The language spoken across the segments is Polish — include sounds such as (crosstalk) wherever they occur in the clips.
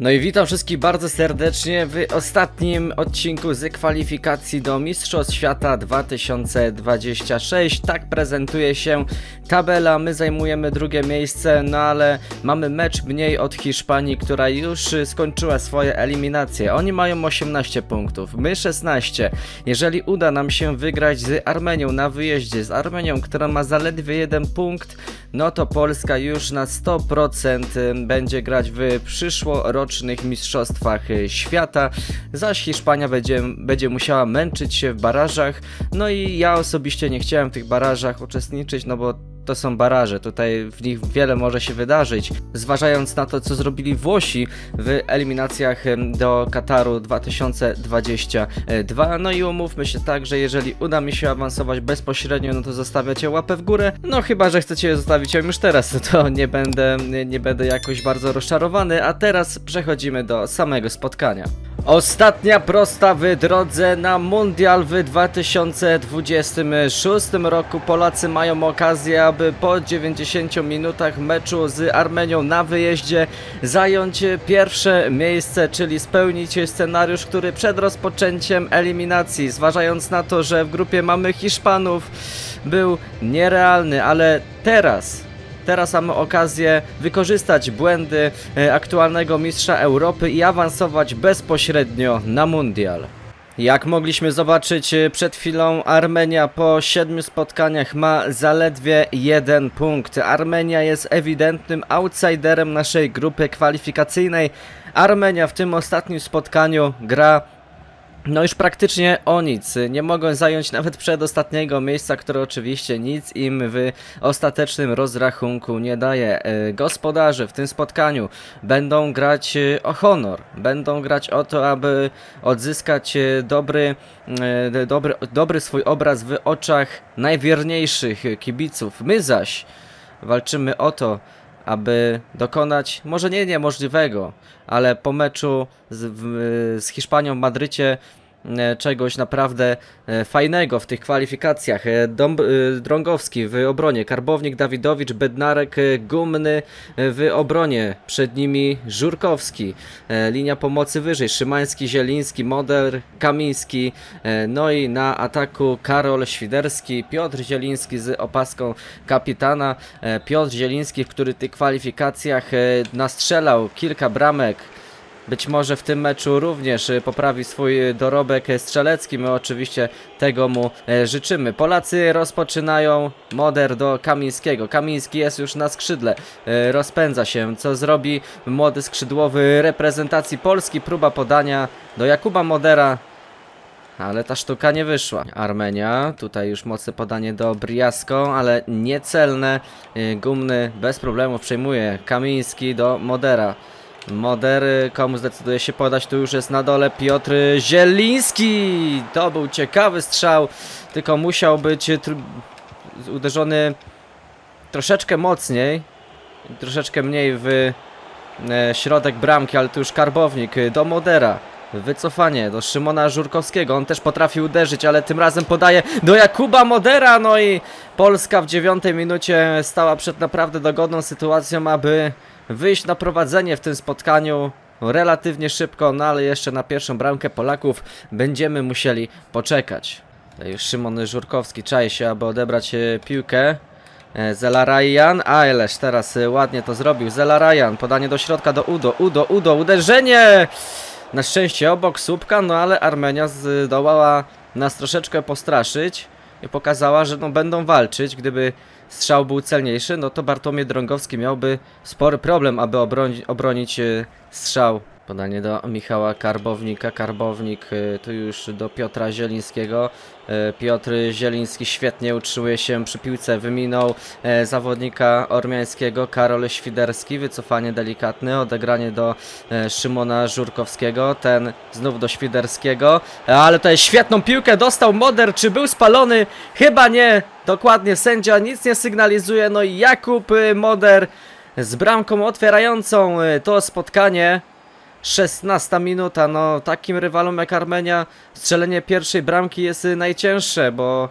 No i witam wszystkich bardzo serdecznie w ostatnim odcinku z kwalifikacji do Mistrzostw Świata 2026. Tak prezentuje się tabela. My zajmujemy drugie miejsce, no ale mamy mecz mniej od Hiszpanii, która już skończyła swoje eliminacje. Oni mają 18 punktów, my 16. Jeżeli uda nam się wygrać z Armenią na wyjeździe, z Armenią, która ma zaledwie jeden punkt, no to Polska już na 100% będzie grać w przyszłorocznych mistrzostwach y, świata, zaś Hiszpania będzie, będzie musiała męczyć się w barażach. No i ja osobiście nie chciałem w tych barażach uczestniczyć, no bo to są baraże, tutaj w nich wiele może się wydarzyć. Zważając na to, co zrobili Włosi w eliminacjach do Kataru 2022. No i umówmy się tak, że jeżeli uda mi się awansować bezpośrednio, no to zostawiacie łapę w górę. No chyba, że chcecie zostawić ją już teraz, no to nie będę, nie będę jakoś bardzo rozczarowany. A teraz przechodzimy do samego spotkania. Ostatnia prosta w drodze na Mundial w 2026 roku. Polacy mają okazję, aby po 90 minutach meczu z Armenią na wyjeździe zająć pierwsze miejsce, czyli spełnić scenariusz, który przed rozpoczęciem eliminacji, zważając na to, że w grupie mamy Hiszpanów, był nierealny, ale teraz Teraz mamy okazję wykorzystać błędy e, aktualnego mistrza Europy i awansować bezpośrednio na mundial. Jak mogliśmy zobaczyć e, przed chwilą, Armenia po siedmiu spotkaniach ma zaledwie jeden punkt. Armenia jest ewidentnym outsiderem naszej grupy kwalifikacyjnej. Armenia w tym ostatnim spotkaniu gra no już praktycznie o nic. Nie mogą zająć nawet przedostatniego miejsca, które oczywiście nic im w ostatecznym rozrachunku nie daje. E, Gospodarze w tym spotkaniu będą grać e, o honor, będą grać o to, aby odzyskać e, dobry, dobry, dobry swój obraz w oczach najwierniejszych kibiców. My zaś walczymy o to, aby dokonać może nie niemożliwego, ale po meczu z, w, z Hiszpanią w Madrycie czegoś naprawdę e, fajnego w tych kwalifikacjach. E, Dąb, e, Drągowski w obronie, Karbownik, Dawidowicz, Bednarek, e, Gumny e, w obronie, przed nimi Żurkowski, e, linia pomocy wyżej, Szymański, Zieliński, Moder, Kamiński, e, no i na ataku Karol Świderski, Piotr Zieliński z opaską kapitana, e, Piotr Zieliński, który w tych kwalifikacjach e, nastrzelał kilka bramek, być może w tym meczu również e, poprawi swój dorobek strzelecki. My oczywiście tego mu e, życzymy. Polacy rozpoczynają moder do Kamińskiego. Kamiński jest już na skrzydle. e, Rozpędza się. Co zrobi młody skrzydłowy reprezentacji Polski? Próba podania do Jakuba Modera. Ale ta sztuka nie wyszła. Armenia, tutaj już mocne podanie do Briasko, ale niecelne. Y, Gumny bez problemu przejmuje. Kamiński do Modera. Moder, komu zdecyduje się podać, tu już jest na dole Piotr Zieliński. To był ciekawy strzał, tylko musiał być uderzony troszeczkę mocniej, troszeczkę mniej w e, środek bramki, ale tu już Karbownik do Modera. Wycofanie do Szymona Żurkowskiego. On też potrafi uderzyć, ale tym razem podaje do Jakuba Modera. No i Polska w dziewiątej minucie stała przed naprawdę dogodną sytuacją, aby wyjść na prowadzenie w tym spotkaniu relatywnie szybko, no ale jeszcze na pierwszą bramkę Polaków będziemy musieli poczekać. Szymon Żurkowski czai się, aby odebrać e, piłkę. E, Zelarajan, a ileż teraz e, ładnie to zrobił. Zelarajan, podanie do środka do Udo, Udo, Udo, uderzenie! Na szczęście obok słupka, no ale Armenia zdołała nas troszeczkę postraszyć i pokazała, że no będą walczyć. Gdyby strzał był celniejszy, no to Bartłomiej Drągowski miałby spory problem, aby obronić, e, strzał. Podanie do Michała Karbownika. Karbownik e, tu już do Piotra Zielińskiego. E, Piotr Zieliński świetnie utrzymuje się przy piłce. Wyminął e, zawodnika ormiańskiego Karol Świderski. Wycofanie delikatne, odegranie do Szymona Żurkowskiego. Ten znów do Świderskiego. Ale tutaj świetną piłkę dostał Moder. Czy był spalony? Chyba nie. Dokładnie sędzia nic nie sygnalizuje. No i Jakub Moder z bramką otwierającą to spotkanie. 16 minuta, no takim rywalom jak Armenia strzelenie pierwszej bramki jest y, najcięższe, bo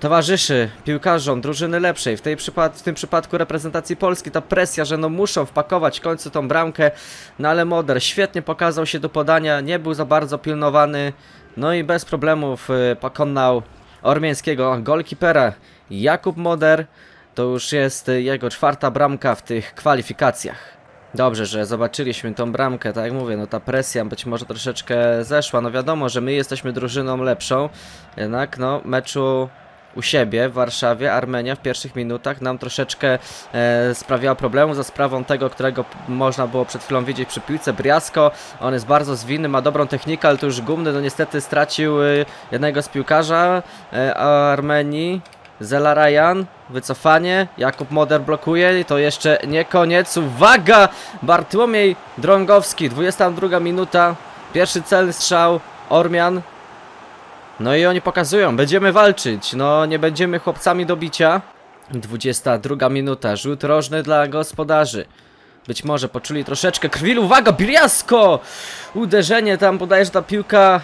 towarzyszy piłkarzom drużyny lepszej, w, tej przypad w tym przypadku reprezentacji Polski, ta presja, że no muszą wpakować w końcu tą bramkę, no ale Moder świetnie pokazał się do podania, nie był za bardzo pilnowany, no i bez problemów y, pokonał ormiańskiego golkipera Jakub Moder, to już jest y, jego czwarta bramka w tych kwalifikacjach. Dobrze, że zobaczyliśmy tą bramkę, tak jak mówię, no ta presja być może troszeczkę zeszła, no wiadomo, że my jesteśmy drużyną lepszą, jednak no meczu u siebie w Warszawie, Armenia w pierwszych minutach nam troszeczkę e, sprawiała problemu za sprawą tego, którego można było przed chwilą widzieć przy piłce, Briasko, on jest bardzo zwinny, ma dobrą technikę, ale to już gumny, no niestety stracił e, jednego z piłkarza e, Armenii, Zelarajan, wycofanie, Jakub Moder blokuje i to jeszcze nie koniec, uwaga, Bartłomiej Drągowski, 22 minuta, pierwszy celny strzał, Ormian, no i oni pokazują, będziemy walczyć, no nie będziemy chłopcami do bicia. 22 minuta, rzut rożny dla gospodarzy. Być może poczuli troszeczkę krwi, uwaga, Briasko! Uderzenie tam, podaje, że ta piłka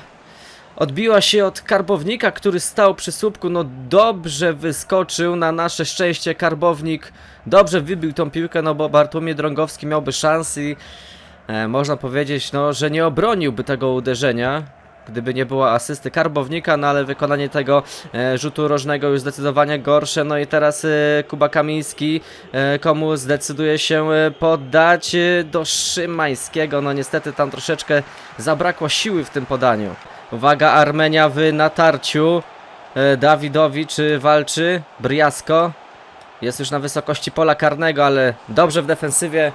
odbiła się od karbownika, który stał przy słupku, no dobrze wyskoczył, na nasze szczęście karbownik dobrze wybił tą piłkę, no bo Bartłomiej Drągowski miałby szansy i e, można powiedzieć, no, że nie obroniłby tego uderzenia. Gdyby nie było asysty karbownika, no ale wykonanie tego e, rzutu rożnego już zdecydowanie gorsze. No i teraz e, Kuba Kamiński, e, komu zdecyduje się e, poddać e, do Szymańskiego. No niestety tam troszeczkę zabrakło siły w tym podaniu. Uwaga, Armenia w natarciu. E, Dawidowicz e, walczy. Briasko. Jest już na wysokości pola karnego, ale dobrze w defensywie.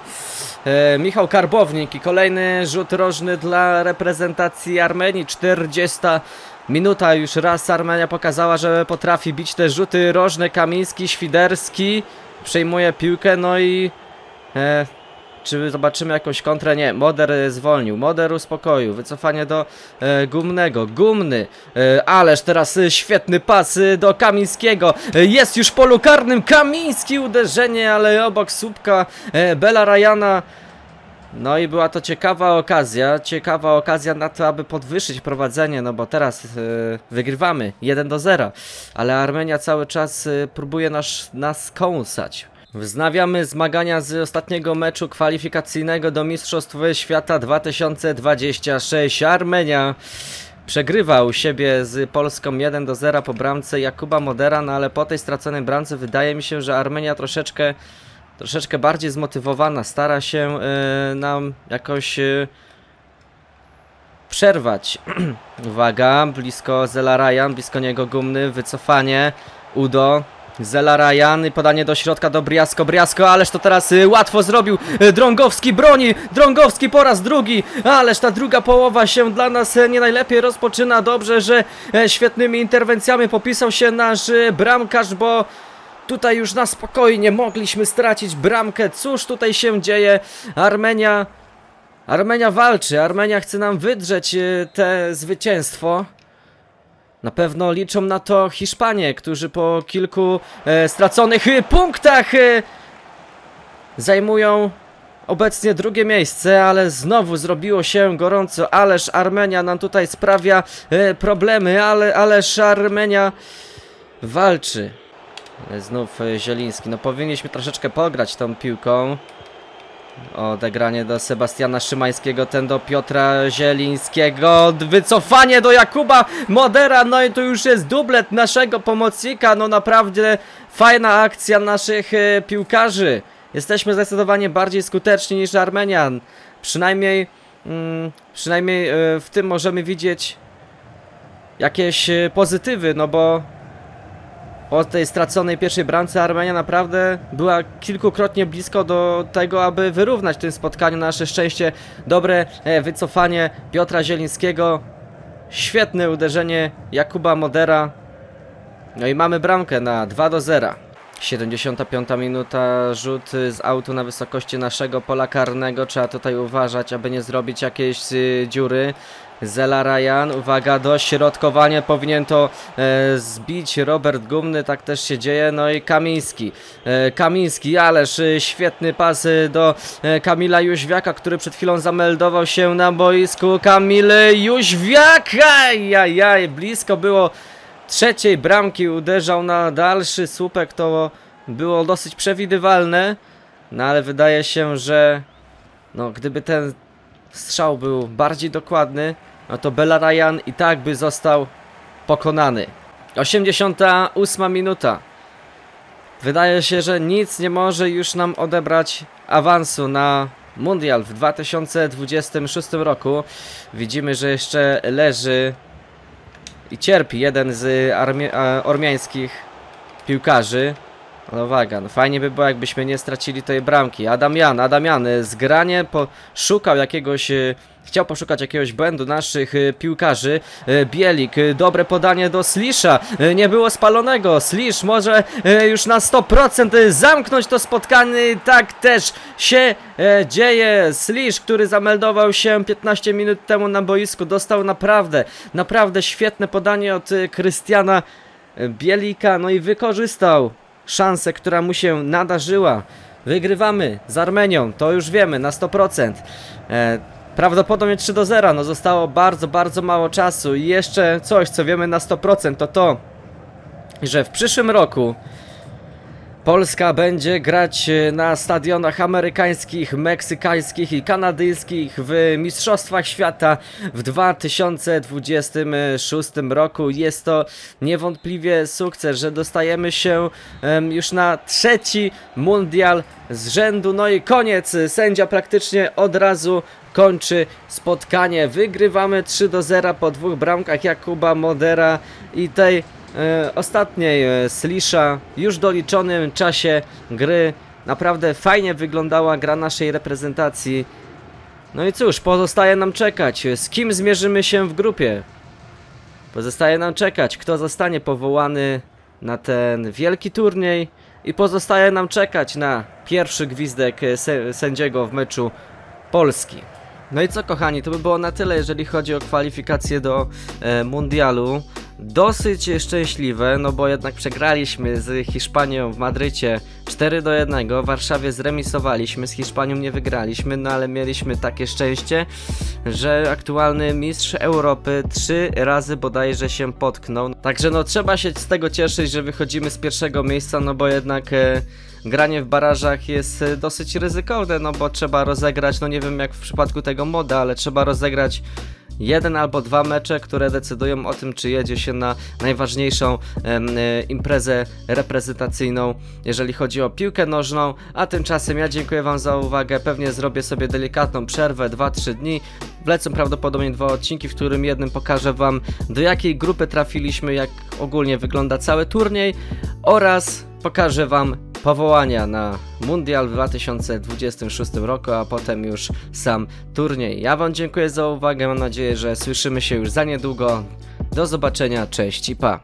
E, Michał Karbownik i kolejny rzut rożny dla reprezentacji Armenii. 40 minuta już raz Armenia pokazała, że potrafi bić te rzuty rożne. Kamiński, Świderski przejmuje piłkę, no i e, czy zobaczymy jakąś kontrę? Nie, Moder e, zwolnił, Moder uspokoił, wycofanie do e, Gumnego, Gumny, e, ależ teraz e, świetny pas e, do Kamińskiego, e, jest już w polu karnym, Kamiński uderzenie, ale obok słupka e, Bela Rajana, no i była to ciekawa okazja, ciekawa okazja na to, aby podwyższyć prowadzenie, no bo teraz e, wygrywamy 1 do 0, ale Armenia cały czas e, próbuje nas, nas kąsać. Wznawiamy zmagania z ostatniego meczu kwalifikacyjnego do Mistrzostw Świata 2026. Armenia przegrywa u siebie z Polską 1 do 0 po bramce Jakuba Modera, no ale po tej straconej bramce wydaje mi się, że Armenia troszeczkę troszeczkę bardziej zmotywowana, stara się e, nam jakoś e, przerwać. (clears throat) Uwaga, blisko Zelarajan, blisko niego Gumny, wycofanie, Udo, Zelarajan i podanie do środka do Briasko, Briasko, ależ to teraz y, łatwo zrobił, y, Drągowski broni, Drągowski po raz drugi, ależ ta druga połowa się dla nas e, nie najlepiej rozpoczyna, dobrze, że e, świetnymi interwencjami popisał się nasz e, bramkarz, bo Tutaj już na spokojnie mogliśmy stracić bramkę. Cóż tutaj się dzieje? Armenia. Armenia walczy. Armenia chce nam wydrzeć e, te zwycięstwo. Na pewno liczą na to Hiszpanie, którzy po kilku e, straconych e, punktach e, zajmują obecnie drugie miejsce, ale znowu zrobiło się gorąco. Ależ Armenia nam tutaj sprawia e, problemy, ale ależ Armenia walczy. Znów e, Zieliński. No powinniśmy troszeczkę pograć tą piłką. Odegranie do Sebastiana Szymańskiego, ten do Piotra Zielińskiego. Wycofanie do Jakuba Modera. No i tu już jest dublet naszego pomocnika. No naprawdę fajna akcja naszych e, piłkarzy. Jesteśmy zdecydowanie bardziej skuteczni niż Armenian. Przynajmniej, mm, przynajmniej e, w tym możemy widzieć jakieś e, pozytywy, no bo po tej straconej pierwszej bramce Armenia naprawdę była kilkukrotnie blisko do tego, aby wyrównać w tym spotkaniu. Na nasze szczęście dobre e, wycofanie Piotra Zielińskiego. Świetne uderzenie Jakuba Modera. No i mamy bramkę na 2 do 0. 75 minuta, rzut y, z autu na wysokości naszego pola karnego. Trzeba tutaj uważać, aby nie zrobić jakiejś y, dziury. Zela Ryan, uwaga, dośrodkowanie, powinien to e, zbić. Robert Gumny, tak też się dzieje, no i Kamiński, e, Kamiński, ależ e, świetny pas e, do e, Kamila Jóźwiaka, który przed chwilą zameldował się na boisku, Kamil Jóźwiak, ajajaj, blisko było trzeciej bramki uderzał na dalszy słupek, to było dosyć przewidywalne. No ale wydaje się, że no, gdyby ten strzał był bardziej dokładny, no to Belarayan i tak by został pokonany. 88 minuta. Wydaje się, że nic nie może już nam odebrać awansu na Mundial w 2026 roku. Widzimy, że jeszcze leży i cierpi jeden z armie- a- ormiańskich piłkarzy. Ale uwaga, no fajnie by było jakbyśmy nie stracili tej bramki. Adam Jan, Adam Jan, e, zgranie poszukał jakiegoś, e, chciał poszukać jakiegoś błędu naszych e, piłkarzy. E, Bielik, e, dobre podanie do Slisza, nie było spalonego. Slisz może już na 100% zamknąć to spotkanie. Tak też się dzieje. Slisz, który zameldował się 15 minut temu na boisku, dostał naprawdę, naprawdę świetne podanie od Krystiana Bielika, no i wykorzystał szansę, która mu się nadarzyła. Wygrywamy z Armenią, to już wiemy na 100%. E, prawdopodobnie 3 do 0, no zostało bardzo, bardzo mało czasu. I jeszcze coś, co wiemy na 100% to to, że w przyszłym roku Polska będzie grać e, na stadionach amerykańskich, meksykańskich i kanadyjskich w Mistrzostwach Świata w 2026 roku. Jest to niewątpliwie sukces, że dostajemy się już na trzeci mundial z rzędu. No i koniec. Sędzia praktycznie od razu kończy spotkanie. Wygrywamy 3 do 0 po dwóch bramkach Jakuba Modera i tej ostatniej e, Slisza już doliczonym czasie gry. Naprawdę fajnie wyglądała gra naszej reprezentacji. No i cóż, pozostaje nam czekać, z kim zmierzymy się w grupie. Pozostaje nam czekać, kto zostanie powołany na ten wielki turniej i pozostaje nam czekać na pierwszy gwizdek e, sę- sędziego w meczu Polski. No i co kochani, to by było na tyle, jeżeli chodzi o kwalifikacje do e, mundialu. Dosyć szczęśliwe, no bo jednak przegraliśmy z Hiszpanią w Madrycie 4 do 1, w Warszawie zremisowaliśmy, z Hiszpanią nie wygraliśmy, no ale mieliśmy takie szczęście, że aktualny mistrz Europy trzy razy bodajże się potknął. Także no trzeba się z tego cieszyć, że wychodzimy z pierwszego miejsca, no bo jednak e, granie w barażach jest e, dosyć ryzykowne, no bo trzeba rozegrać, no nie wiem jak w przypadku tego moda, ale trzeba rozegrać jeden albo dwa mecze, które decydują o tym, czy jedzie się na najważniejszą e, imprezę reprezentacyjną, jeżeli chodzi o piłkę nożną. A tymczasem ja dziękuję Wam za uwagę. Pewnie zrobię sobie delikatną przerwę 2-3 dni. Wlecą prawdopodobnie dwa odcinki, w którym jednym pokażę Wam, do jakiej grupy trafiliśmy, jak ogólnie wygląda cały turniej oraz pokażę Wam powołania na Mundial w 2026 roku, a potem już sam turniej. Ja Wam dziękuję za uwagę, mam nadzieję, że słyszymy się już za niedługo. Do zobaczenia, cześć i pa!